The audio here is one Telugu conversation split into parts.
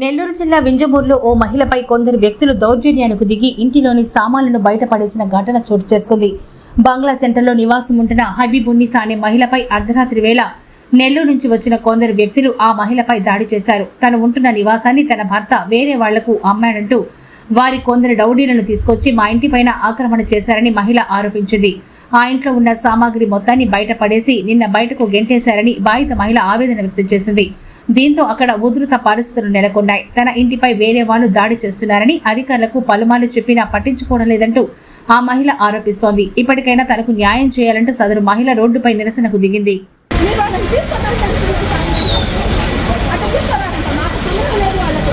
నెల్లూరు జిల్లా వింజమూరులో ఓ మహిళపై కొందరు వ్యక్తులు దౌర్జన్యానికి దిగి ఇంటిలోని సామాన్లను బయటపడేసిన ఘటన చోటు చేసుకుంది. బంగ్లా సెంటర్లో నివాసం ఉంటున్న హబీబున్నీసా అనే మహిళపై అర్ధరాత్రి వేళ నెల్లూరు నుంచి వచ్చిన కొందరు వ్యక్తులు ఆ మహిళపై దాడి చేశారు. తను ఉంటున్న నివాసాన్ని తన భర్త వేరే వాళ్ళకు అమ్మాడంటూ వారి కొందరు డౌడీలను తీసుకొచ్చి మా ఇంటిపైన ఆక్రమణ చేశారని మహిళ ఆరోపించింది. ఆ ఇంట్లో ఉన్న సామాగ్రి మొత్తాన్ని బయటపడేసి నిన్న బయటకు గెంటేశారని బాధిత మహిళ ఆవేదన వ్యక్తం చేసింది. దీంతో అక్కడ ఉధృత పరిస్థితులు నెలకొన్నాయి. తన ఇంటిపై వేరే వాళ్ళు దాడి చేస్తున్నారని అధికారులకు పలుమార్లు చెప్పినా పట్టించుకోవడం లేదంటూ ఆ మహిళ ఆరోపిస్తోంది. ఇప్పటికైనా తనకు న్యాయం చేయాలంటూ సదరు మహిళ రోడ్డుపై నిరసనకు దిగింది. Thank you తీసుకున్నారంటే అట్లా తీసుకున్నారంట మాకు సంబంధం లేదు వాళ్ళతో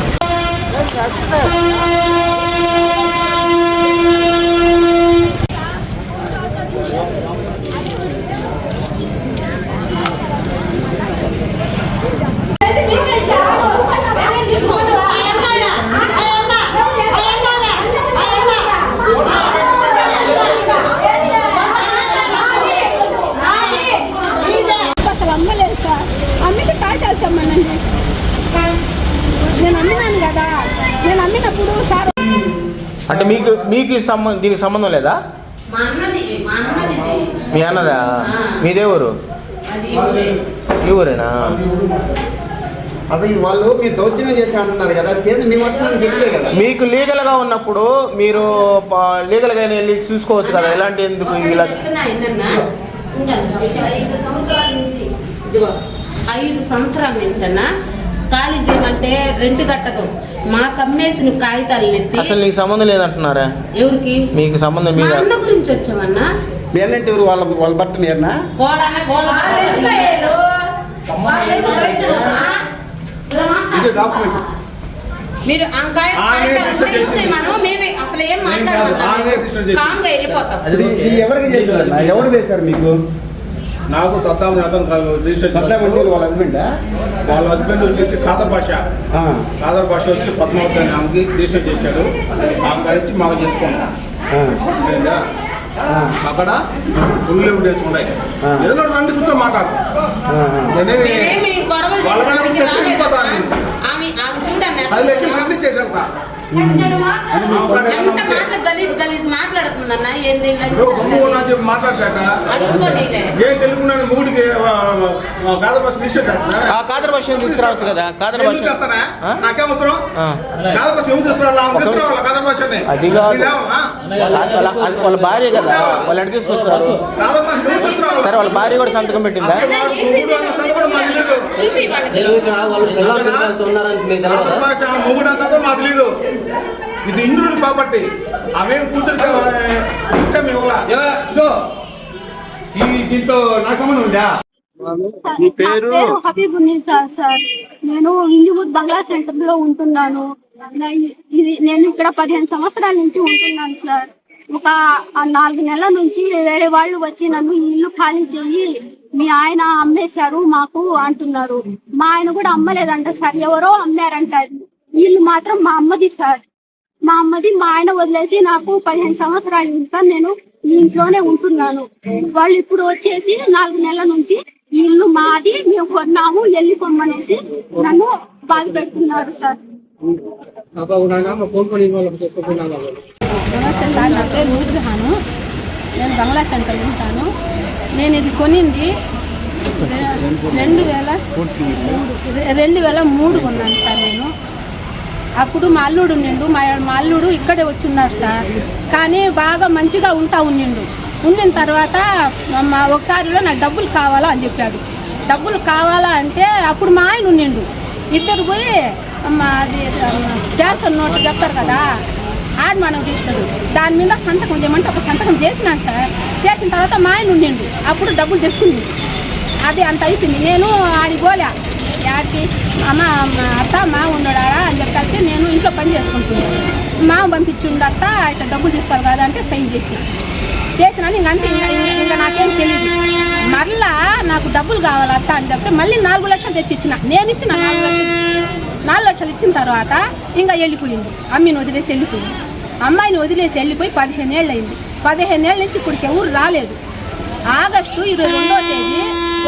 అసలు అమ్మలేదు సార్ అమ్మితే కాగితాలు తెమ్మనండి నేను అమ్మినాను కదా సార్ అంటే మీకు మీకు ఈ సంబంధం దీనికి సంబంధం లేదా? మా అన్నది మా అన్నది ఇది. మీ అన్నదా? మీదే ఊరు. ఈ ఊరేనా? అసలు వాళ్ళు మీరు దౌర్జన్యం చేసి అంటున్నారు కదా కేంద్ర మీ వర్షం చెప్పలే కదా. మీకు లీగల్గా ఉన్నప్పుడు మీరు ప- లీగల్గా వెళ్ళి చూసుకోవచ్చు కదా ఎలాంటి ఎందుకు ఇలా? చెప్తున్నా ఏంటన్నా? ఇంకా ఐదు సంవత్సరాల నుంచి ఇదిగో ఐదు సంవత్సరాల నుంచి అన్న ఖాళీ చేయమంటే రెంట్ కట్టదు. మాకు అమ్మేసిన కాగితాలు ఎత్తి అసలు నీకు సంబంధం లేదంటున్నారా? ఎవరికి? మీకు సంబంధం మా మీద. అన్న గురించి వచ్చామన్నా? మీరంటే ఎవరు? వాళ్ళ వాళ్ళ భర్త మీరనా మీరు మేమే అసలు ఏం నేను కాదు, ఆమె రిజిస్టర్ చేసింది. కామ్గా వెళ్ళిపోతాం. ఇది ఎవరికి చేశారు ఎవరు వేశారు మీకు? నాకు సద్దాం అతను వాళ్ళ హస్బెండా వాళ్ళ హస్బెండ్ వచ్చేసి ఖాదర్ భాష ఖాదర్ భాష వచ్చి పద్మావతి అనే ఆమెకి రిజిస్టర్ చేశాడు. ఆమె కలిసి మాకు చేసుకున్నాం? అక్కడ ఫుల్ ఎవిడెన్స్ ఉన్నాయి. ఏదో రండి కూర్చో మాట్లాడు. నేనేమి వాళ్ళ మీద వెళ్ళిపోతాను. పది లక్షలు చేశాను. భాష కాదర్ భాషను తీసుకురావచ్చు కదా? కాదర్ భాష. భాష అది? వాళ్ళ భార్య కదా? వాళ్ళు ఎక్కడ తీసుకొస్తారు. భాష సరే వాళ్ళ భార్య కూడా సంతకం పెట్టిందా? వాడు మొగుడు అన్న సంగతి కూడా మాకు తెలియదు. చూపి వాళ్ళకి తెలియదురా వాళ్ళు పిల్లలు మీకు తెలియదా మొగుడు మాకు ఇది ఇంద్రుడి కాబట్టి అవేం కూతురికి ఇంకా మేము ఈ దీంతో నాకు సంబంధం ఉందా? మీ పేరు? నా హబీబున్నీసా సార్. నేను ఇంజుమూర్ బంగ్లా సెంటర్లో ఉంటున్నాను ఇది నేను ఇక్కడ పదిహేను సంవత్సరాల నుంచి ఉంటున్నాను సార్. ఒక నాలుగు నెలల నుంచి వేరే వాళ్ళు వచ్చి నన్ను ఇల్లు ఖాళీ చెయ్యి మీ ఆయన అమ్మేశారు మాకు అంటున్నారు. మా ఆయన కూడా అమ్మలేదంట సార్ ఎవరో అమ్మారంట. ఇల్లు మాత్రం మా అమ్మది సార్. మా అమ్మది మా ఆయన వదిలేసి నాకు పదిహేను సంవత్సరాలు సార్ నేను ఈ ఇంట్లోనే ఉంటున్నాను. వాళ్ళు ఇప్పుడు వచ్చేసి నాలుగు నెలల నుంచి ఇల్లు మాది మేము కొన్నాము వెళ్ళిపోమనేసి నన్ను బాధ పెడుతున్నారు సార్. నమస్తే సార్ నా పేరు నూర్జహాను నేను బంగ్లా సెంటర్ ఉంటాను. నేను ఇది కొనింది రెండు వేల రెండు వేల మూడు కొన్నాను సార్ నేను. అప్పుడు మా అల్లుడు ఉండిండు. మా మా అల్లుడు ఇక్కడే వచ్చి ఉన్నాడు సార్. కానీ బాగా మంచిగా ఉంటా ఉండిండు. ఉండిన తర్వాత మా ఒకసారిలో నాకు డబ్బులు కావాలా అని చెప్పాడు. డబ్బులు కావాలా అంటే అప్పుడు మా ఆయన ఉండిండు. ఇద్దరు పోయి అమ్మ అది క్యాన్సర్ నోట్ చెప్తారు కదా. ఆడ మనం తీస్తారు దాని మీద సంతకం చేయమంటే ఒక సంతకం చేసినాను సార్. చేసిన తర్వాత మా ఆయన ఉండిండు. అప్పుడు డబ్బులు తెచ్చుకుంది. అది అంత అయిపోయింది. నేను ఆడికి పోలే. ఆడికి అమ్మ మా అత్త మా ఉన్నాడా అని చెప్పి నేను ఇంట్లో పని చేసుకుంటున్నాను మా పంపించి ఉండత్త ఇట్లా డబ్బులు తీసుకోవాలి కదా అంటే సైన్ చేసిన. చేసినాను. ఇంక అంతే. ఇంకా ఇంకా నాకేం తెలియదు మరలా నాకు డబ్బులు కావాలి అత్త అని చెప్తే మళ్ళీ నాలుగు లక్షలు తెచ్చి ఇచ్చిన నేను ఇచ్చిన నాలుగు లక్షలు. నాలుగు లక్షలు ఇచ్చిన తర్వాత ఇంకా వెళ్ళిపోయింది. అమ్మిని వదిలేసి వెళ్ళిపోయింది. అమ్మాయిని వదిలేసి వెళ్ళిపోయి పదిహేను ఏళ్ళు అయింది పదిహేను ఏళ్ళ నుంచి ఇప్పటికి ఎవరు రాలేదు. ఆగస్టు ఇరవై రెండో తేదీ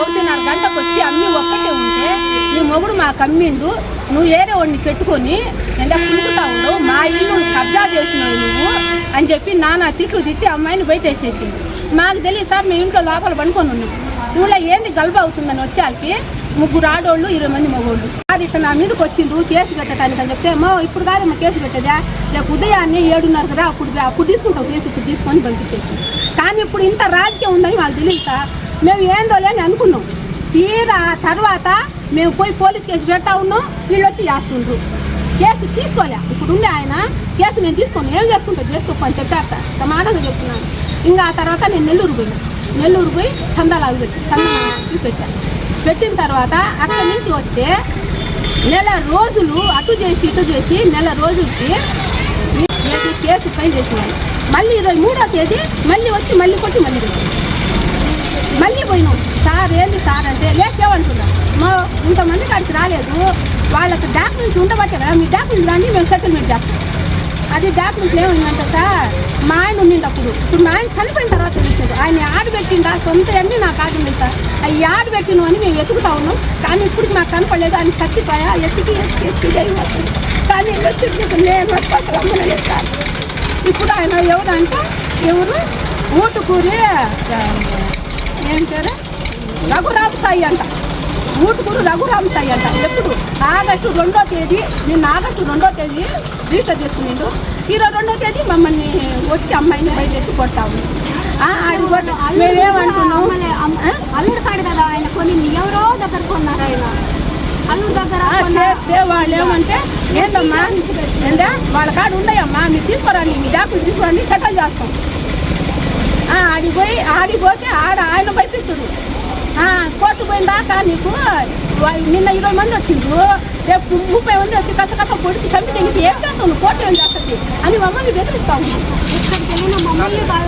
ఒకటిన్నర గంటకు వచ్చి అమ్మి ఒక్కటే ఉంటే నీ మొగుడు మాకు అమ్మిండు నువ్వు ఏరే వాడిని పెట్టుకొని ఎంత పులుకుతా ఉండవు మా ఇల్లు కబ్జా చేసినావు నువ్వు అని చెప్పి నానా తిట్లు తిట్టి అమ్మాయిని బయట వేసేసింది మాకు తెలియదు సార్ మేము ఇంట్లో లోపల పడుకొని ఉన్నాం. ఊళ్ళో ఏంది గల్బ అవుతుందని వచ్చేకి ముగ్గురు ఆడోళ్ళు ఇరవై మంది మగోళ్ళు. అది ఇట్లా నా మీదకి వచ్చిండ్రు కేసు పెట్టడానికి అని చెప్తే ఏమో ఇప్పుడు కాదమ్మా కేసు పెట్టేదా? రేపు ఉదయాన్నే ఏడున్నర కదా అప్పుడు అప్పుడు తీసుకుంటాం కేసు ఇప్పుడు తీసుకొని పంపించేసింది కానీ ఇప్పుడు ఇంత రాజకీయం ఉందని మాకు తెలియదు సార్. మేము ఏందో లేని అనుకున్నాం. తీరా తర్వాత మేము పోయి పోలీస్ కేసు పెడతా ఉన్నాం వీళ్ళు వచ్చి చేస్తుండ్రు. కేసు తీసుకోలే. ఇప్పుడుండే ఆయన కేసు నేను తీసుకోను ఏం చేసుకుంటా చేసుకోకు అని చెప్పారు సార్. ప్రమాదంగా చెప్తున్నాను. ఇంకా ఆ తర్వాత నేను నెల్లూరు పోయినా. నెల్లూరు పోయి సందాలు పెట్టి సందాలు పెట్టాను పెట్టిన తర్వాత అక్కడి నుంచి వస్తే నెల రోజులు అటు చేసి ఇటు చేసి నెల రోజులకి ఏది కేసు ఫైల్ చేసినాను మళ్ళీ ఇరవై మూడో తేదీ మళ్ళీ వచ్చి మళ్ళీ కొట్టి మళ్ళీ మళ్ళీ పోయినాం. సార్ ఏంది సార్ అంటే లేకేమంటున్నా మా ఇంతమంది కాడికి రాలేదు. వాళ్ళకి డాక్యుమెంట్ ఉండబట్టే కదా మీ డాక్యుమెంట్ దాన్ని మేము సెటిల్మెంట్ చేస్తాం. అది డాక్యుమెంట్లు ఏమైందంటే సార్? మా ఆయన ఉండిండప్పుడు. ఇప్పుడు మా ఆయన చనిపోయిన తర్వాత ఇచ్చారు ఆయన ఆడ పెట్టిండా సొంత అన్నీ నాకు ఆడింది సార్. అవి ఆడ పెట్టిన అని మేము వెతుకుతా ఉన్నాం. కానీ ఇప్పుడు మాకు కనపడలేదు. ఆయన చచ్చిపోయా? ఎత్తికి ఎత్తికి ఎత్తికి అయిపోతుంది కానీ వచ్చి నేను అసలు అమ్మలేదు సార్. ఇప్పుడు ఆయన ఎవరు? ఓటు ఎవరు ఏం పేరు? రఘురామ్ సాయి అంట. ఊటుకూరు రఘురామ్ సాయి అంట ఎప్పుడు? ఆగస్టు రెండో తేదీ నిన్న ఆగస్టు రెండో తేదీ రిజిస్టర్ చేసుకునిండు. ఇరవై రెండో తేదీ మమ్మల్ని వచ్చి అమ్మాయిని బయట వేసి కొట్టాము ఆ, ఆడికి పోతే మేమేమంటున్నాం? అల్లుడు కాడు కదా ఆయన కొని ఎవరో దగ్గర కొన్నారు ఆయన? అల్లుడు దగ్గర చేస్తే వాళ్ళు ఏమంటే ఏందమ్మా? ఏందా? వాళ్ళ కాడ ఉన్నాయమ్మా? మీరు తీసుకురండి మీ డాక్యుమెంట్ తీసుకురండి సెటిల్ చేస్తాం. ఆడిపోయి ఆడిపోతే ఆడ ఆయన పంపిస్తుడు. కోర్టు పోయిన దాకా నీకు వా- నిన్న ఇరవై మంది వచ్చిండ్రు రేపు ముప్పై మంది వచ్చి కస కస పొడిచి చంపితే నీకు ఏం చేస్తావు నువ్వు కోర్టు ఏం చేస్తుంది అని మమ్మల్ని బెదిరిస్తాము ఎక్కడికి మమ్మల్ని బాధ